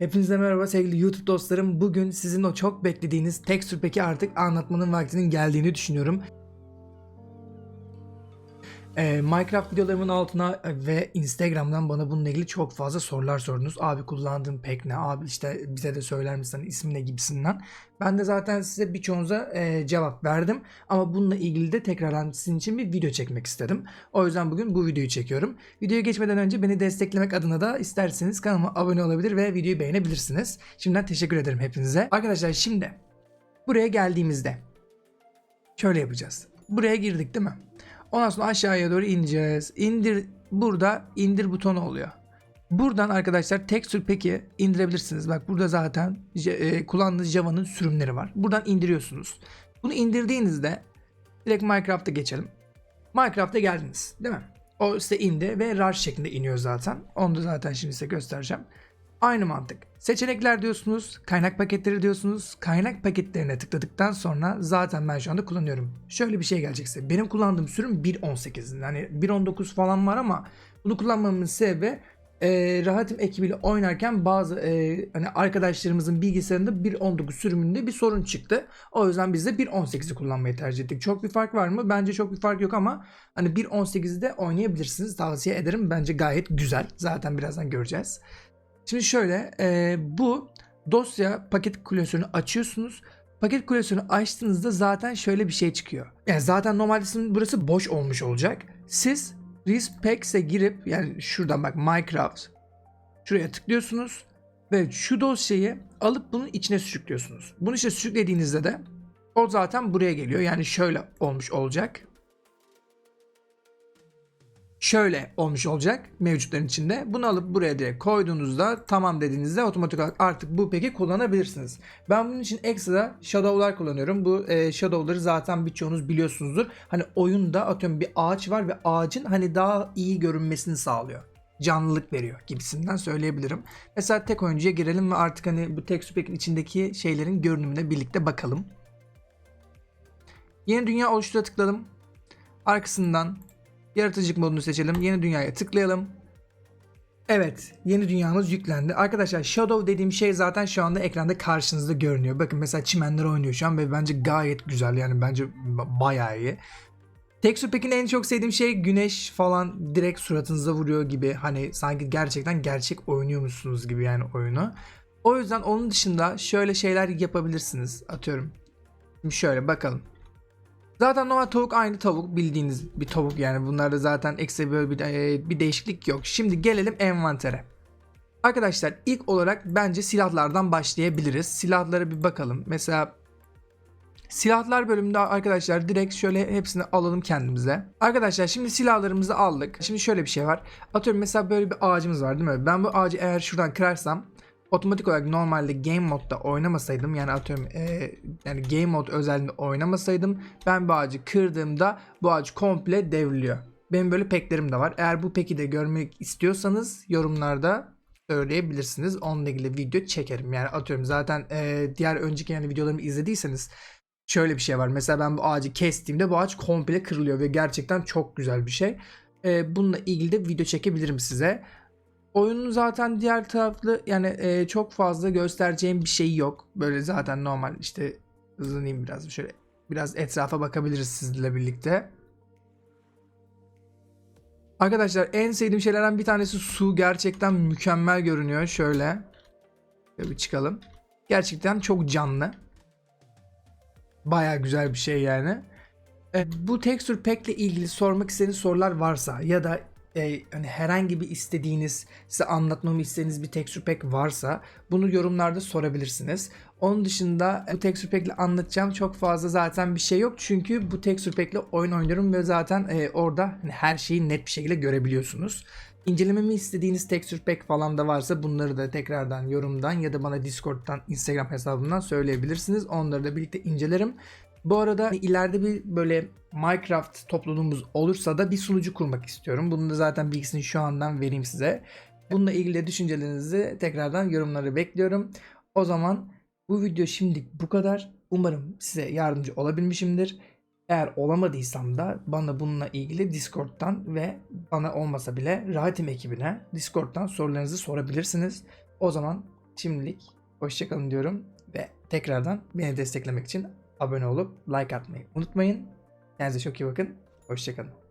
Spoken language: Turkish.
Hepinize merhaba sevgili YouTube dostlarım. Bugün sizin o çok beklediğiniz Texture Pack'i artık anlatmanın vaktinin geldiğini düşünüyorum. Ee, Minecraft videolarımın altına ve Instagram'dan bana bununla ilgili çok fazla sorular sordunuz. Abi kullandığın pack ne? Abi işte bize de söyler misin ismi ne gibisinden. Ben de zaten size birçoğunuza e, cevap verdim. Ama bununla ilgili de tekrardan sizin için bir video çekmek istedim. O yüzden bugün bu videoyu çekiyorum. Videoya geçmeden önce beni desteklemek adına da isterseniz kanalıma abone olabilir ve videoyu beğenebilirsiniz. Şimdiden teşekkür ederim hepinize. Arkadaşlar şimdi buraya geldiğimizde şöyle yapacağız. Buraya girdik değil mi? Ondan sonra aşağıya doğru ineceğiz. İndir burada indir butonu oluyor. Buradan arkadaşlar Texture Pack'i indirebilirsiniz. Bak burada zaten e, kullandığınız Java'nın sürümleri var. Buradan indiriyorsunuz. Bunu indirdiğinizde direkt Minecraft'a geçelim. Minecraft'a geldiniz değil mi? O size indi ve RAR şeklinde iniyor zaten. Onu da zaten şimdi size göstereceğim. Aynı mantık. Seçenekler diyorsunuz, kaynak paketleri diyorsunuz. Kaynak paketlerine tıkladıktan sonra zaten ben şu anda kullanıyorum. Şöyle bir şey gelecek size. Benim kullandığım sürüm 1.18. Yani 1.19 falan var ama bunu kullanmamın sebebi e, Rahatim ekibiyle oynarken bazı e, hani arkadaşlarımızın bilgisayarında 1.19 sürümünde bir sorun çıktı. O yüzden biz de 1.18'i kullanmayı tercih ettik. Çok bir fark var mı? Bence çok bir fark yok ama hani 1.18'de oynayabilirsiniz. Tavsiye ederim. Bence gayet güzel. Zaten birazdan göreceğiz. Şimdi şöyle e, bu dosya paket klasörünü açıyorsunuz. Paket klasörünü açtığınızda zaten şöyle bir şey çıkıyor. Yani zaten normalde sizin burası boş olmuş olacak. Siz Respacks'e girip yani şuradan bak Minecraft şuraya tıklıyorsunuz ve şu dosyayı alıp bunun içine sürüklüyorsunuz. Bunu işte sürüklediğinizde de o zaten buraya geliyor. Yani şöyle olmuş olacak şöyle olmuş olacak mevcutların içinde. Bunu alıp buraya direkt koyduğunuzda tamam dediğinizde otomatik olarak artık bu peki kullanabilirsiniz. Ben bunun için ekstra shadow'lar kullanıyorum. Bu e, shadow'ları zaten birçoğunuz biliyorsunuzdur. Hani oyunda atıyorum bir ağaç var ve ağacın hani daha iyi görünmesini sağlıyor. Canlılık veriyor gibisinden söyleyebilirim. Mesela tek oyuncuya girelim ve artık hani bu texture pack'in içindeki şeylerin görünümüne birlikte bakalım. Yeni dünya oluştura tıkladım. Arkasından Yaratıcılık modunu seçelim. Yeni dünyaya tıklayalım. Evet, yeni dünyamız yüklendi. Arkadaşlar Shadow dediğim şey zaten şu anda ekranda karşınızda görünüyor. Bakın mesela çimenler oynuyor şu an ve bence gayet güzel yani bence ba- bayağı iyi. Texture Pack'in en çok sevdiğim şey güneş falan direkt suratınıza vuruyor gibi. Hani sanki gerçekten gerçek oynuyormuşsunuz gibi yani oyunu. O yüzden onun dışında şöyle şeyler yapabilirsiniz. Atıyorum. Şimdi şöyle bakalım. Zaten normal tavuk aynı tavuk bildiğiniz bir tavuk yani bunlarda zaten ekstra böyle bir, e, bir değişiklik yok. Şimdi gelelim envantere. Arkadaşlar ilk olarak bence silahlardan başlayabiliriz. Silahlara bir bakalım. Mesela silahlar bölümünde arkadaşlar direkt şöyle hepsini alalım kendimize. Arkadaşlar şimdi silahlarımızı aldık. Şimdi şöyle bir şey var. Atıyorum mesela böyle bir ağacımız var değil mi? Ben bu ağacı eğer şuradan kırarsam otomatik olarak normalde game modda oynamasaydım yani atıyorum e, yani game mod özelliğinde oynamasaydım ben bu ağacı kırdığımda bu ağaç komple devriliyor. Benim böyle peklerim de var. Eğer bu peki de görmek istiyorsanız yorumlarda söyleyebilirsiniz. Onunla ilgili video çekerim. Yani atıyorum zaten e, diğer önceki yani videolarımı izlediyseniz şöyle bir şey var. Mesela ben bu ağacı kestiğimde bu ağaç komple kırılıyor ve gerçekten çok güzel bir şey. E, bununla ilgili de video çekebilirim size. Oyunun zaten diğer taraflı yani e, çok fazla göstereceğim bir şey yok. Böyle zaten normal işte hızlanayım biraz şöyle biraz etrafa bakabiliriz sizle birlikte. Arkadaşlar en sevdiğim şeylerden bir tanesi su gerçekten mükemmel görünüyor şöyle. Şöyle bir çıkalım. Gerçekten çok canlı. Baya güzel bir şey yani. E, bu texture pack ile ilgili sormak istediğiniz sorular varsa ya da e, hani herhangi bir istediğiniz, size anlatmamı istediğiniz bir texture pack varsa bunu yorumlarda sorabilirsiniz. Onun dışında bu texture pack ile anlatacağım çok fazla zaten bir şey yok. Çünkü bu texture pack ile oyun oynuyorum ve zaten e, orada hani her şeyi net bir şekilde görebiliyorsunuz. İncelememi istediğiniz texture pack falan da varsa bunları da tekrardan yorumdan ya da bana Discord'dan, Instagram hesabımdan söyleyebilirsiniz. Onları da birlikte incelerim. Bu arada ileride bir böyle Minecraft topluluğumuz olursa da bir sunucu kurmak istiyorum. Bunun da zaten bilgisini şu andan vereyim size. Bununla ilgili düşüncelerinizi tekrardan yorumları bekliyorum. O zaman bu video şimdilik bu kadar. Umarım size yardımcı olabilmişimdir. Eğer olamadıysam da bana bununla ilgili Discord'dan ve bana olmasa bile Rahatim ekibine Discord'dan sorularınızı sorabilirsiniz. O zaman Şimdilik hoşçakalın diyorum ve tekrardan beni desteklemek için abone olup like atmayı unutmayın. Kendinize çok iyi bakın. Hoşçakalın.